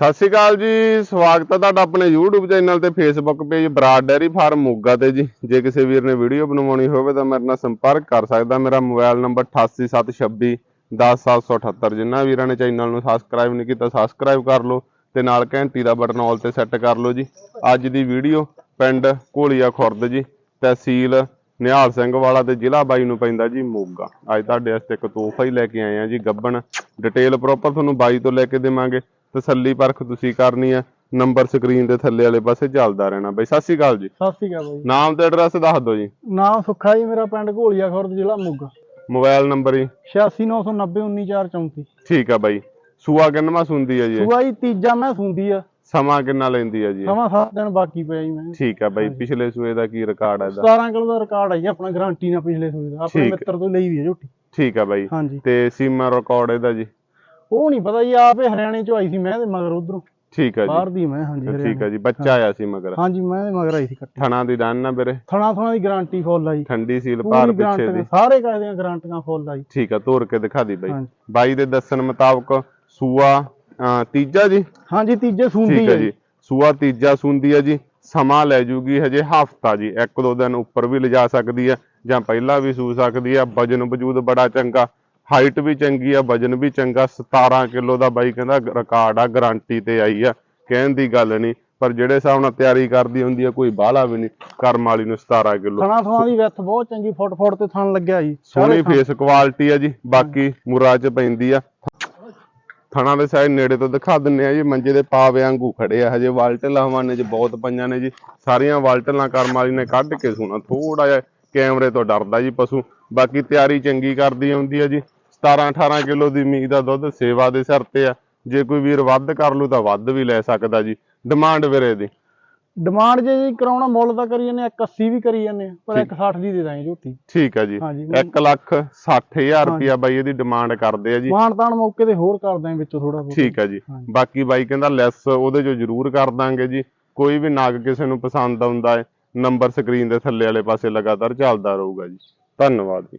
ਸਤਿ ਸ਼੍ਰੀ ਅਕਾਲ ਜੀ, ਸਵਾਗਤ ਹੈ ਤੁਹਾਡਾ ਆਪਣੇ YouTube ਚੈਨਲ ਤੇ Facebook page Brar dairy farm Moga ਤੇ ਜੀ। ਜੇ ਕਿਸੇ ਵੀਰ ਨੇ ਵੀਡੀਓ ਬਣਵਾਉਣੀ ਹੋਵੇ ਤਾਂ ਮੇਰੇ ਨਾਲ ਸੰਪਰਕ ਕਰ ਸਕਦਾ। ਮੇਰਾ ਮੋਬਾਈਲ ਨੰਬਰ 8876 10778 ਜਿਨ੍ਹਾਂ ਵੀਰਾਂ ਨੇ ਚੈਨਲ ਨੂੰ ਸਬਸਕ੍ਰਾਈਬ ਨਹੀਂ ਕੀਤਾ ਸਬਸਕ੍ਰਾਈਬ ਕਰ ਲਓ ਤੇ ਨਾਲ ਘੰਟੀ ਦਾ ਬਟਨ ਆਲ ਤੇ ਸੈੱਟ ਕਰ ਲਓ ਜੀ। ਅੱਜ ਦੀ ਵੀਡੀਓ ਪਿੰਡ ਘੋਲੀਆ ਖੁਰਦ ਜੀ, ਤਹਿਸੀਲ ਨਿਹਾਲ ਸਿੰਘ ਵਾਲਾ ਤੇ ਜ਼ਿਲ੍ਹਾ ਬਾਈ ਨੂੰ ਪੈਂਦਾ ਜੀ ਮੋਗਾ। ਅੱਜ ਤੁਹਾਡੇ ਵਾਸਤੇ ਇੱਕ ਤੋਹਫਾ ਹੀ ਲੈ ਕੇ ਆਏ ਆ ਜੀ, ਗੱਬਣ। ਡਿਟੇਲ ਪ੍ਰੋਪਰ ਤੁਹਾਨੂੰ ਬਾਈ ਤੋਂ ਲੈ ਕੇ ਦੇਵਾਂਗੇ। ਤਸੱਲੀ ਪਰਖ ਤੁਸੀਂ ਕਰਨੀ ਆ ਨੰਬਰ ਸਕਰੀਨ ਦੇ ਥੱਲੇ ਵਾਲੇ ਪਾਸੇ ਚੱਲਦਾ ਰਹਿਣਾ ਬਾਈ। ਸਤਿ ਸ਼੍ਰੀ ਅਕਾਲ ਜੀ। ਸਤਿ ਸ਼੍ਰੀ ਅਕਾਲ ਬਾਈ। ਨਾਮ ਤੇ ਐਡਰੈਸ ਦੱਸ ਦਿਓ ਜੀ। ਨਾਮ ਸੁੱਖਾ ਜੀ ਮੇਰਾ ਪਿੰਡ ਘੋਲੀਆ ਖੁਰਦ ਜ਼ਿਲ੍ਹਾ ਮੋਗਾ। ਮੋਬਾਈਲ ਨੰਬਰ ਜੀ। 8699919434 ਠੀਕ ਆ ਬਾਈ। ਸੂਆ ਕਿੰਨਵਾ ਸੁੰਦੀ ਆ ਜੀ? ਸੂਆ ਜੀ ਤੀਜਾ ਮੈਂ ਸੁੰਦੀ ਆ। ਸਮਾਂ ਕਿੰਨਾ ਲੈਂਦੀ ਆ ਜੀ? ਸਮਾਂ 7 ਦਿਨ ਬਾਕੀ ਪਿਆ ਜੀ ਮੈਂ। ਠੀਕ ਆ ਬਾਈ ਪਿਛਲੇ ਸੂਏ ਦਾ ਕੀ ਰਿਕਾਰਡ ਆ ਇਹਦਾ? 17 ਕਿਲੋ ਦਾ ਰਿਕਾਰਡ ਹੈ ਜੀ ਆਪਣਾ ਗਾਰੰਟੀ ਨਾਲ ਪਿਛਲੇ ਸੂਏ ਦਾ। ਆਪਣੇ। ਮਿੱਤਰ ਤੋਂ ਲਈ ਵੀ ਹੈ ਝੋਟੀ। ਠੀਕ ਆ ਬਾਈ। ਤੇ ਸੀਮਾ ਰਿਕਾਰਡ ਇਹਦਾ ਜੀ? ਉਹ ਨਹੀਂ ਪਤਾ ਜੀ ਆਪੇ ਹਰਿਆਣੇ ਚੋਂ ਆਈ ਸੀ ਮੈਂ ਤੇ ਮਗਰ ਉਧਰੋਂ। ਠੀਕ ਆ ਬਾਹਰ ਜੀ ਦੀ ਮੈਂ ਹਾਂਜੀ ਠੀਕ ਆ ਜੀ ਬੱਚਾ ਆਇਆ ਸੀ ਮਗਰ। ਹਾਂਜੀ ਮੈਂ ਤੇ ਮਗਰ ਆਈ ਸੀ ਕੱਟੀ ਥਣਾ ਦੀ ਡਨ ਨਾ ਵੀਰੇ। ਥਣਾ ਥਣਾ ਦੀ ਗਾਰੰਟੀ ਫੁੱਲ ਆ ਜੀ। ਠੰਡੀ ਸੀਲ ਪਾਰ ਪੂਰੀ ਪਿੱਛੇ ਗਾਰੰਟੀ ਦੀ। ਸਾਰੇ ਕਾਹਦੇ ਦੀਆਂ ਗਾਰੰਟੀਆਂ ਫੁੱਲ ਆ ਜੀ। ਠੀਕ ਆ ਤੋਰ ਕੇ ਦਿਖਾ ਦੀ ਬਾਈ। ਹਾਂਜੀ। ਬਾਈ ਦੇ ਦੱਸਣ ਮੁਤਾਬਕ ਸੂਆ ਅਹ, ਤੀਜਾ ਜੀ? ਹਾਂਜੀ ਤੀਜੇ ਸੁੰਦੀ ਠੀਕ ਹੈ ਹੈ ਜੀ। ਸੂਆ ਤੀਜਾ ਸੁੰਦੀ ਹੈ ਜੀ। ਸਮਾਂ ਲੈ ਜੂਗੀ ਹਜੇ ਹਫਤਾ ਜੀ। ਇੱਕ ਦੋ ਦਿਨ ਉੱਪਰ ਵੀ ਲਿਜਾ ਸਕਦੀ ਹੈ ਜਾਂ ਪਹਿਲਾਂ ਵੀ ਸੂ ਸਕਦੀ ਹੈ ਵਜਨ ਵਜੂਦ ਬੜਾ ਚੰਗਾ। ਹਾਈਟ ਵੀ ਚੰਗੀ ਆ ਵਜਨ ਵੀ ਚੰਗਾ 17 ਕਿਲੋ ਦਾ ਬਾਈ ਕਹਿੰਦਾ ਰਿਕਾਰਡ ਆ ਗਾਰੰਟੀ ਤੇ ਆਈ ਆ ਕਹਿਣ ਦੀ ਗੱਲ ਨਹੀਂ ਪਰ ਜਿਹੜੇ ਹਿਸਾਬ ਨਾਲ ਤਿਆਰੀ ਕਰਦੀ ਹੁੰਦੀ ਆ ਕੋਈ ਬਾਹਲਾ ਵੀ ਨਹੀਂ ਕਰਮ ਵਾਲੀ ਨੂੰ 17 ਕਿਲੋ। ਥਣਾ ਥਣਾ ਦੀ ਵਿੱਥ ਬਹੁਤ ਚੰਗੀ ਫੁੱਟ ਫੁੱਟ ਤੇ ਥਣ ਲੱਗਿਆ ਜੀ ਸੋਹਣੀ ਫੇਸ ਕੁਆਲਿਟੀ ਆ ਜੀ ਬਾਕੀ ਮੁਰਾ ਚ ਪੈਂਦੀ ਆ। ਥਣਾ ਦੇ ਸਾਈਡ ਨੇੜੇ ਤੋਂ ਦਿਖਾ ਦਿੰਨੇ ਆ ਜੀ ਮੰਜੇ ਦੇ ਪਾਵੇ ਵਾਂਗੂ ਖੜੇ ਆ ਹਜੇ ਵਾਲਟਲਾਂ ਹਵਾਨੇ ਚ ਬਹੁਤ ਪਈਆਂ ਨੇ ਜੀ ਸਾਰੀਆਂ ਵਾਲਟਲਾਂ ਕਰਮ ਵਾਲੀ ਨੇ ਕੱਢ ਕੇ ਸੋਣਾ ਥੋੜਾ ਜਿਹਾ ਕੈਮਰੇ ਤੋਂ ਡਰਦਾ ਜੀ ਪਸ਼ੂ ਬਾਕੀ ਤਿਆਰੀ ਚੰਗੀ ਕਰਦੀ ਹੁੰਦੀ ਆ ਜੀ। 17 18 ਕਿਲੋ ਦੀ ਮੀਂਹ ਦਾ ਦੁੱਧ ਸੇਵਾ ਦੇ ਸਿਰ ਤੇ ਆ। ਜੇ ਕੋਈ ਵੀਰ ਵੱਧ ਕਰ ਲੂ ਤਾਂ ਵੱਧ ਵੀ ਲੈ ਸਕਦਾ ਜੀ। ਡਿਮਾਂਡ ਵੀਰੇ ਦੀ। ਡਿਮਾਂਡ ਜੇ ਜੀ ਕਰਾਉਣਾ ਮੁੱਲ ਤਾਂ ਕਰੀ ਜਾਂਦੇ ਆ 81 ਵੀ ਕਰੀ ਜਾਂਦੇ ਆ ਪਰ 160 ਦੀ ਦੇ ਦਾਂਗੇ ਝੋਟੀ। ਠੀਕ ਆ ਜੀ। ਹਾਂਜੀ 1 ਲੱਖ 60000 ਰੁਪਇਆ ਬਾਈ ਇਹਦੀ ਡਿਮਾਂਡ ਕਰਦੇ ਆ ਜੀ। ਮਾਨ ਤਾਨ ਮੌਕੇ ਤੇ ਹੋਰ ਕਰ ਦਾਂਗੇ ਵਿੱਚੋਂ ਥੋੜਾ ਬਹੁਤ। ਠੀਕ ਹੈ ਜੀ। ਬਾਕੀ ਬਾਈ ਕਹਿੰਦਾ ਲੈਸ ਉਹਦੇ ਚੋਂ ਜ਼ਰੂਰ ਕਰ ਦਾਂਗੇ ਜੀ। ਕੋਈ ਵੀ ਨਾਗ ਕਿਸੇ ਨੂੰ ਪਸੰਦ ਆਉਂਦਾ ਹੈ ਨੰਬਰ ਸਕਰੀਨ ਦੇ ਥੱਲੇ ਵਾਲੇ ਪਾਸੇ ਲਗਾਤਾਰ ਚੱਲਦਾ ਰਹੂਗਾ ਜੀ। ਧੰਨਵਾਦ ਜੀ।